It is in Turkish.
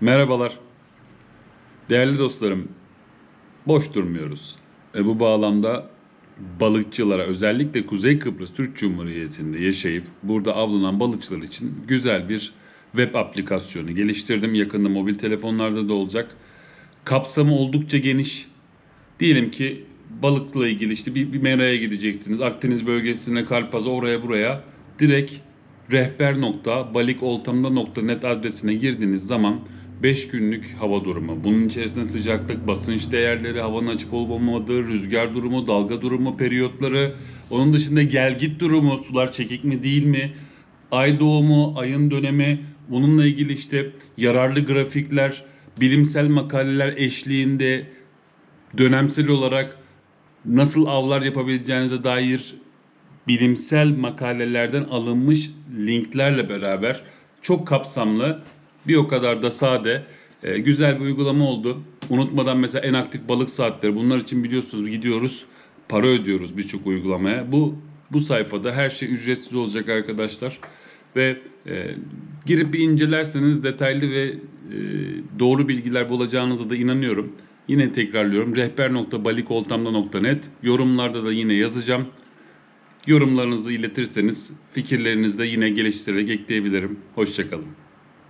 Merhabalar. Değerli dostlarım, boş durmuyoruz. E bu bağlamda balıkçılara özellikle Kuzey Kıbrıs Türk Cumhuriyeti'nde yaşayıp burada avlanan balıkçılar için güzel bir web aplikasyonu geliştirdim. Yakında mobil telefonlarda da olacak. Kapsamı oldukça geniş. Diyelim ki balıkla ilgili işte bir, bir meraya gideceksiniz. Akdeniz bölgesine, Karpaz'a, oraya buraya. Direkt rehber nokta balikoltamda.net adresine girdiğiniz zaman 5 günlük hava durumu, bunun içerisinde sıcaklık, basınç değerleri, havanın açık olup olmadığı, rüzgar durumu, dalga durumu, periyotları, onun dışında gelgit durumu, sular çekik mi değil mi, ay doğumu, ayın dönemi, bununla ilgili işte yararlı grafikler, bilimsel makaleler eşliğinde dönemsel olarak nasıl avlar yapabileceğinize dair bilimsel makalelerden alınmış linklerle beraber çok kapsamlı bir o kadar da sade e, güzel bir uygulama oldu. Unutmadan mesela en aktif balık saatleri bunlar için biliyorsunuz gidiyoruz para ödüyoruz birçok uygulamaya. Bu bu sayfada her şey ücretsiz olacak arkadaşlar ve e, girip bir incelerseniz detaylı ve e, doğru bilgiler bulacağınıza da inanıyorum. Yine tekrarlıyorum rehber.balikoltamda.net yorumlarda da yine yazacağım. Yorumlarınızı iletirseniz fikirlerinizi de yine geliştirerek ekleyebilirim. Hoşçakalın.